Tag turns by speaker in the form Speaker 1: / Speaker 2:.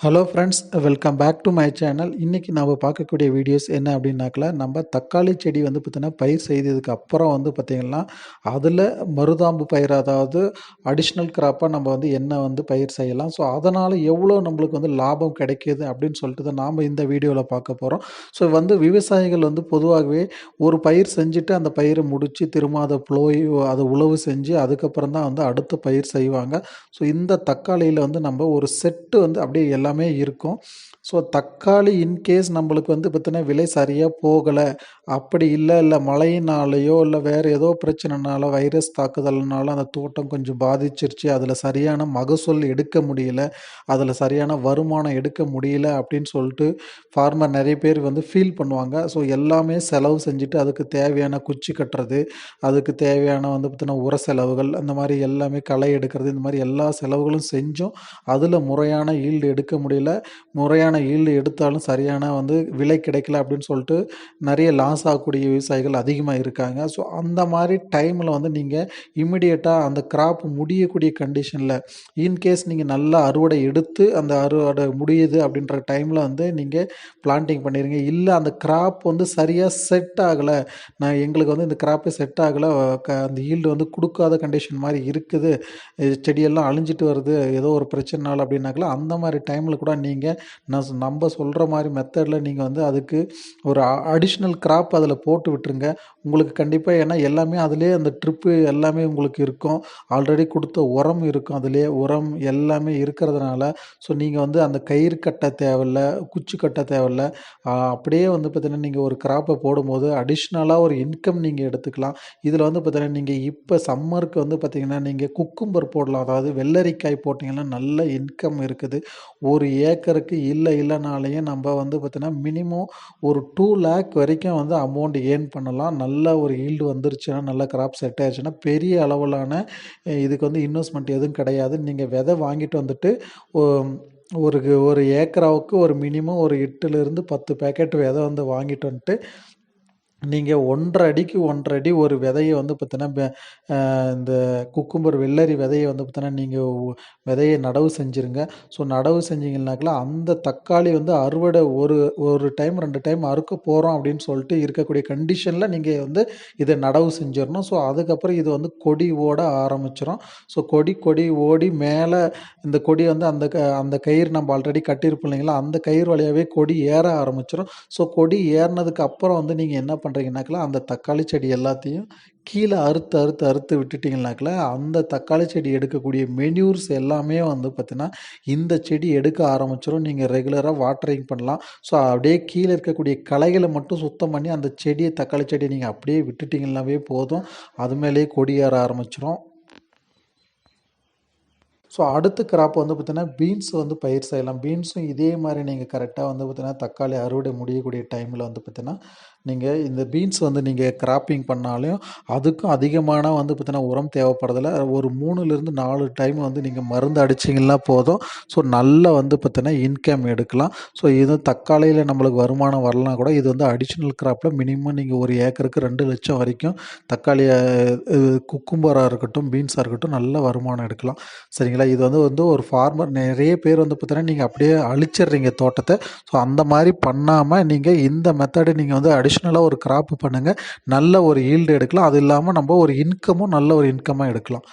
Speaker 1: Hello friends welcome back to my channel இன்றைக்கி நம்ம பார்க்கக்கூடிய வீடியோஸ் என்ன அப்படின்னாக்கல நம்ம தக்காளி செடி வந்து பார்த்திங்கன்னா பயிர் செய்ததுக்கு அப்புறம் வந்து பார்த்திங்கன்னா அதில் மருதாம்பு பயிர் அதாவது அடிஷ்னல் கிராப்பாக நம்ம வந்து என்ன வந்து பயிர் செய்யலாம். ஸோ அதனால் எவ்வளோ நம்மளுக்கு வந்து லாபம் கிடைக்கிது அப்படின்னு சொல்லிட்டு தான் நாம் இந்த வீடியோவில் பார்க்க போகிறோம் ஸோ வந்து விவசாயிகள் வந்து பொதுவாகவே ஒரு பயிர் செஞ்சுட்டு அந்த பயிரை முடித்து திரும்ப அதை புலோய் அதை உழவு செஞ்சு அதுக்கப்புறம் தான் வந்து அடுத்த பயிர் செய்வாங்க. ஸோ இந்த தக்காளியில் வந்து நம்ம ஒரு செட்டு வந்து அப்படியே எல்லாமே இருக்கும். ஸோ தக்காளி இன்கேஸ் நம்மளுக்கு வந்து பார்த்தீங்கன்னா விலை சரியாக போகலை. அப்படி இல்லை இல்லை மழையினாலேயோ இல்லை வேறு ஏதோ பிரச்சனைனால வைரஸ் தாக்குதல்னால அந்த தோட்டம் கொஞ்சம் பாதிச்சிருச்சு. அதில் சரியான மகசூல் எடுக்க முடியல. அதில் சரியான வருமானம் எடுக்க முடியல அப்படின்னு சொல்லிட்டு ஃபார்மர் நிறைய பேர் வந்து ஃபீல் பண்ணுவாங்க. ஸோ எல்லாமே செலவு செஞ்சுட்டு அதுக்கு தேவையான குச்சி கட்டுறது அதுக்கு தேவையான வந்து பார்த்தீங்கன்னா உர செலவுகள் அந்த மாதிரி எல்லாமே களை எடுக்கிறது இந்த மாதிரி எல்லா செலவுகளும் செஞ்சும் அதில் முறையான ஈல்டு எடுக்க முடியல. முறையான ஈல்டு எடுத்தாலும் சரியான வந்து விலை கிடைக்கல அப்படின்னு சொல்லிட்டு நிறைய லாஸ் ஆகக்கூடிய விவசாயிகள் அதிகமாக இருக்காங்க. ஸோ அந்த மாதிரி டைமில் வந்து நீங்கள் இமிடியேட்டாக அந்த கிராப் முடியக்கூடிய கண்டிஷனில் இன்கேஸ் நீங்கள் நல்லா அறுவடை எடுத்து அந்த அறுவடை முடியுது அப்படின்ற டைமில் வந்து நீங்கள் பிளான்டிங் பண்ணிடுங்க இல்லை அந்த கிராப் வந்து சரியாக செட் ஆகலை. நான் எங்களுக்கு வந்து இந்த கிராப்பே செட் ஆகலை. க அந்த ஈல்டு வந்து கொடுக்காத கண்டிஷன் மாதிரி இருக்குது. இது செடியெல்லாம் அழிஞ்சிட்டு வருது. ஏதோ ஒரு பிரச்சனைனால அப்படின்னாக்கல அந்த மாதிரி டைமில் கூட நீங்கள் நான் நம்ம சொல்கிற மாதிரி மெத்தடில் நீங்கள் வந்து அதுக்கு ஒரு அடிஷ்னல் கிராப் அதில் போட்டு விட்டுருங்க. உங்களுக்கு கண்டிப்பாக ஏன்னா எல்லாமே அதிலே அந்த ட்ரிப்பு எல்லாமே உங்களுக்கு இருக்கும். ஆல்ரெடி கொடுத்த உரம் இருக்கும் அதிலே உரம் எல்லாமே இருக்கிறதுனால ஸோ நீங்கள் வந்து அந்த கயிறு கட்ட தேவையில்ல குச்சி கட்ட தேவையில்ல. அப்படியே வந்து பார்த்தீங்கன்னா நீங்கள் ஒரு கிராப்பை போடும்போது அடிஷ்னலாக ஒரு இன்கம் நீங்கள் எடுத்துக்கலாம். இதில் வந்து பார்த்தீங்கன்னா நீங்கள் இப்போ சம்மருக்கு வந்து பார்த்திங்கன்னா நீங்கள் குக்கும்பர் போடலாம். அதாவது வெள்ளரிக்காய் போட்டிங்கன்னா நல்ல இன்கம் இருக்குது. ஒரு ஏக்கருக்கு இல்லை இல்லைனாலையும் நம்ம வந்து பார்த்திங்கன்னா மினிமம் ஒரு டூ லேக் வரைக்கும் வந்து அமௌண்ட் ஏர்ன் பண்ணலாம். நல்ல ஒரு ஈல்டு வந்துருச்சுன்னா நல்ல கிராப் செட் ஆயிடுச்சுன்னா பெரிய அளவிலான இதுக்கு வந்து இன்வெஸ்ட்மெண்ட் எதுவும் கிடையாது. நீங்கள் விதை வாங்கிட்டு வந்துட்டு ஒரு ஒரு ஏக்கராவுக்கு ஒரு மினிமம் ஒரு எட்டுலேருந்து பத்து பேக்கெட் விதை வந்து வாங்கிட்டு வந்துட்டு நீங்கள் ஒன்றரை அடிக்கு ஒன்றரை அடி ஒரு விதையை வந்து பார்த்தீங்கன்னா இந்த குக்கும்பர் வெள்ளரி விதையை வந்து பார்த்தீங்கன்னா நீங்கள் விதையை நடவு செஞ்சுருங்க. ஸோ நடவு செஞ்சீங்கன்னாக்கில் அந்த தக்காளி வந்து அறுவடை ஒரு ஒரு டைம் ரெண்டு டைம் அறுக்க போகிறோம் அப்படின்னு சொல்லிட்டு இருக்கக்கூடிய கண்டிஷனில் நீங்கள் வந்து இதை நடவு செஞ்சிடணும் ஸோ அதுக்கப்புறம் இது வந்து கொடி ஓட ஆரம்பிச்சிடும் ஸோ கொடி கொடி ஓடி மேலே இந்த கொடி வந்து அந்த க அந்த கயிறு நம்ம ஆல்ரெடி கட்டியிருப்போம் இல்லைங்களா அந்த கயிறு வழியாகவே கொடி ஏற ஆரம்பிச்சிடும் ஸோ கொடி ஏறினதுக்கு அப்புறம் வந்து நீங்கள் என்ன பண்ணுறீங்கனாக்கா அந்த தக்காளி செடி எல்லாத்தையும் கீழே அறுத்து அறுத்து அறுத்து விட்டுட்டிங்கனாக்கல அந்த தக்காளி செடி எடுக்கக்கூடிய மென்யூர்ஸ் எல்லாமே வந்து பார்த்திங்கன்னா இந்த செடி எடுக்க ஆரம்பிச்சிடும் நீங்கள் ரெகுலராக வாட்டரிங் பண்ணலாம். ஸோ அப்படியே கீழே இருக்கக்கூடிய களைகளை மட்டும் சுத்தம் பண்ணி அந்த செடியை தக்காளி செடியை நீங்கள் அப்படியே விட்டுட்டிங்கனாவே போதும். அது மேலேயே கொடி ஏற ஆரம்பிச்சிடும் ஸோ அடுத்த கிராப் வந்து பார்த்திங்கன்னா பீன்ஸ் வந்து பயிர் செய்யலாம். பீன்ஸும் இதே மாதிரி நீங்கள் கரெக்டாக வந்து பார்த்தீங்கன்னா தக்காளி அறுவடை முடியக்கூடிய டைமில் வந்து பார்த்திங்கன்னா நீங்கள் இந்த பீன்ஸ் வந்து நீங்கள் கிராப்பிங் பண்ணாலும் அதுக்கும் அதிகமான வந்து பார்த்திங்கன்னா உரம் தேவைப்படுறதில்ல ஒரு மூணுலேருந்து நாலு டைம் வந்து நீங்கள் மருந்து அடிச்சிங்கன்னா போதும். ஸோ நல்லா வந்து பார்த்திங்கன்னா இன்கம் எடுக்கலாம். ஸோ இது தக்காளியில் நம்மளுக்கு வருமானம் வரலாம் கூட இது வந்து அடிஷ்னல் கிராப்பில் மினிமம் நீங்கள் ஒரு ஏக்கருக்கு ரெண்டு லட்சம் வரைக்கும் தக்காளி குக்கும்பராக இருக்கட்டும் பீன்ஸாக இருக்கட்டும் நல்ல வருமானம் எடுக்கலாம். சரிங்களா? இது வந்து வந்து ஒரு ஃபார்மர் நிறைய பேர் வந்து பார்த்தீங்கன்னா நீங்கள் அப்படியே அழிச்சிடுறீங்க தோட்டத்தை. ஸோ அந்த மாதிரி பண்ணாமல் நீங்கள் இந்த மெத்தடு நீங்கள் வந்து அடிஷ்னலாக ஒரு கிராப் பண்ணுங்கள் நல்ல ஒரு ஈல்டு எடுக்கலாம். அது இல்லாமல் நம்ம ஒரு இன்கமும் நல்ல ஒரு இன்கமாக எடுக்கலாம்.